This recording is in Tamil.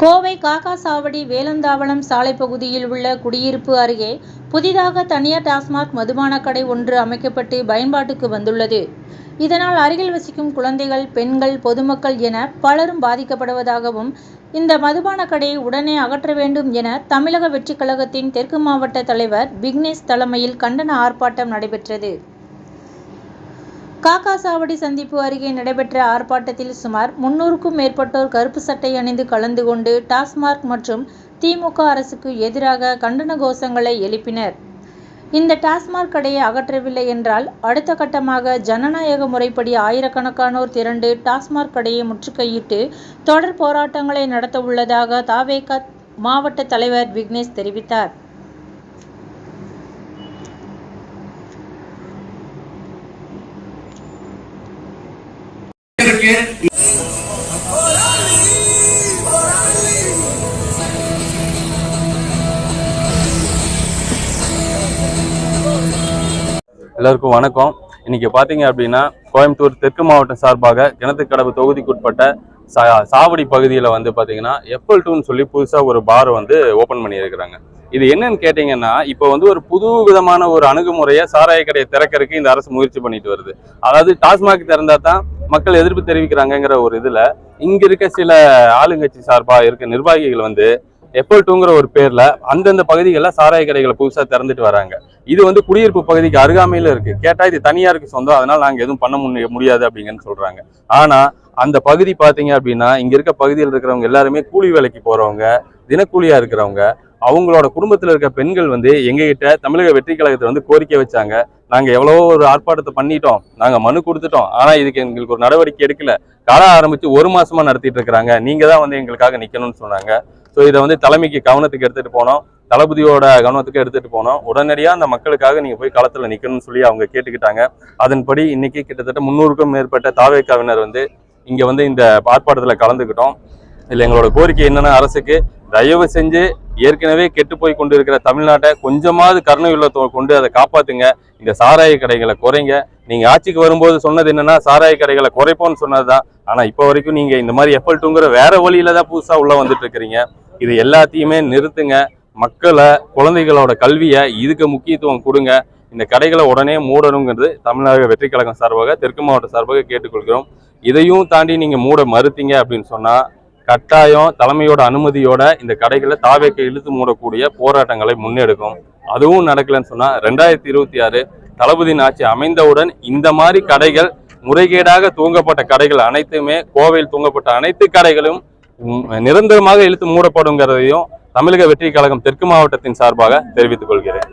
கோவை காக்காசாவடி வேலந்தாவளம் சாலை பகுதியில் உள்ள குடியிருப்பு அருகே புதிதாக தனியார் டாஸ்மாக் மதுபான கடை ஒன்று அமைக்கப்பட்டு பயன்பாட்டுக்கு வந்துள்ளது. இதனால் அருகில் வசிக்கும் குழந்தைகள் பெண்கள் பொதுமக்கள் என பலரும் பாதிக்கப்படுவதாகவும் இந்த மதுபான கடையை உடனே அகற்ற வேண்டும் என தமிழக வெற்றிக் கழகத்தின் தெற்கு மாவட்ட தலைவர் விக்னேஷ் தலைமையில் கண்டன ஆர்ப்பாட்டம் நடைபெற்றது. காக்காசாவடி சந்திப்பு அருகே நடைபெற்ற ஆர்ப்பாட்டத்தில் சுமார் முன்னூறுக்கும் மேற்பட்டோர் கருப்பு சட்டை அணிந்து கலந்து கொண்டு டாஸ்மாக் மற்றும் திமுக அரசுக்கு எதிராக கண்டன கோஷங்களை எழுப்பினர். இந்த டாஸ்மாக் கடையை அகற்றவில்லை என்றால் அடுத்த கட்டமாக ஜனநாயக முறைப்படி ஆயிரக்கணக்கானோர் திரண்டு டாஸ்மாக் கடையை முற்றுகையிட்டு தொடர் போராட்டங்களை நடத்த உள்ளதாக தாவேக மாவட்ட தலைவர் விக்னேஷ் தெரிவித்தார். எல்லாருக்கும் வணக்கம். இன்னைக்கு பார்த்தீங்க அப்படின்னா கோயம்புத்தூர் தெற்கு மாவட்டம் சார்பாக கிணத்துக்கடவு தொகுதிக்குட்பட்ட சா சாவடி பகுதியில் வந்து பார்த்தீங்கன்னா எப்பல் டூன்னு சொல்லி புதுசாக ஒரு பார் வந்து ஓப்பன் பண்ணியிருக்கிறாங்க. இது என்னன்னு கேட்டிங்கன்னா இப்போ வந்து ஒரு புது விதமான ஒரு அணுகுமுறையை சாராய கடையை திறக்கிறதுக்கு இந்த அரசு முயற்சி பண்ணிட்டு வருது. அதாவது டாஸ்மாக் திறந்தா தான் மக்கள் எதிர்ப்பு தெரிவிக்கிறாங்கங்கிற ஒரு இதில் இங்க இருக்க சில ஆளுங்கட்சி சார்பாக இருக்க நிர்வாகிகள் வந்து எப்பல் டூங்கிற ஒரு பேர்ல அந்தந்த பகுதிகளில் சாராய கடைகளை புதுசாக திறந்துட்டு வராங்க. இது வந்து குடியிருப்பு பகுதிக்கு அருகாமையில இருக்கு. கேட்டா இது தனியாருக்கு சொந்தம். அதனால நாங்க எதுவும் பண்ண முடியாது அப்படிங்கன்னு சொல்றாங்க. ஆனா அந்த பகுதி பாத்தீங்க அப்படின்னா இங்க இருக்க பகுதியில் இருக்கிறவங்க எல்லாருமே கூலி வேலைக்கு போறவங்க தினக்கூலியா இருக்கிறவங்க அவங்களோட குடும்பத்தில் இருக்க பெண்கள் வந்து எங்ககிட்ட தமிழக வெற்றி கழகத்தை வந்து கோரிக்கை வச்சாங்க. நாங்கள் எவ்வளவோ ஒரு ஆர்ப்பாட்டத்தை பண்ணிட்டோம். நாங்கள் மனு கொடுத்துட்டோம். ஆனால் இதுக்கு எங்களுக்கு ஒரு நடவடிக்கை எடுக்கல. காலம் ஆரம்பித்து ஒரு மாசமா நடத்திட்டு இருக்கிறாங்க. நீங்கள் தான் வந்து எங்களுக்காக நிற்கணும்னு சொன்னாங்க. ஸோ இதை வந்து தலைமைக்கு கவனத்துக்கு எடுத்துகிட்டு போனோம். தளபதியோட கவனத்துக்கு எடுத்துகிட்டு போனோம். உடனடியாக அந்த மக்களுக்காக நீங்கள் போய் களத்தில் நிற்கணும்னு சொல்லி அவங்க கேட்டுக்கிட்டாங்க. அதன்படி இன்னைக்கு கிட்டத்தட்ட முன்னூறுக்கும் மேற்பட்ட தாவேக்காவினர் வந்து இங்கே வந்து இந்த ஆர்ப்பாட்டத்தில் கலந்துக்கிட்டோம். இல்லை எங்களோட கோரிக்கை என்னென்னா அரசுக்கு தயவு செஞ்சு ஏற்கனவே கெட்டு போய் கொண்டு இருக்கிற தமிழ்நாட்டை கொஞ்சமாவது கருணை உள்ளத்தோட கொண்டு அதை காப்பாத்துங்க. இந்த சாராய கடைகளை குறைங்க. நீங்க ஆட்சிக்கு வரும்போது சொன்னது என்னன்னா சாராய கடைகளை குறைப்போம்னு சொன்னதுதான். ஆனா இப்போ வரைக்கும் நீங்க இந்த மாதிரி எஃபல் வேற வழியில தான் புதுசா உள்ள வந்துட்டு இருக்கிறீங்க. இது எல்லாத்தையுமே நிறுத்துங்க. மக்களை குழந்தைகளோட கல்வியை இதுக்கு முக்கியத்துவம் கொடுங்க. இந்த கடைகளை உடனே மூடணுங்கிறது தமிழக வெற்றி கழகம் சார்பாக தெற்கு மாவட்ட சார்பாக கேட்டுக்கொள்கிறோம். இதையும் தாண்டி நீங்க மூட மறுத்தீங்க அப்படின்னு சொன்னா கட்டாயம் தலைமையோட அனுமதியோட இந்த கடைகளை தாவேக்க இழுத்து மூடக்கூடிய போராட்டங்களை முன்னெடுக்கும். அதுவும் நடக்கலைன்னு சொன்னா ரெண்டாயிரத்தி இருபத்தி ஆறு தளபதியின் ஆட்சி அமைந்தவுடன் இந்த மாதிரி கடைகள் முறைகேடாக தூங்கப்பட்ட கடைகள் அனைத்துமே கோவையில் தூங்கப்பட்ட அனைத்து கடைகளும் நிரந்தரமாக இழுத்து மூடப்படுங்கிறதையும் தமிழக வெற்றி கழகம் தெற்கு மாவட்டத்தின் சார்பாக தெரிவித்துக் கொள்கிறேன்.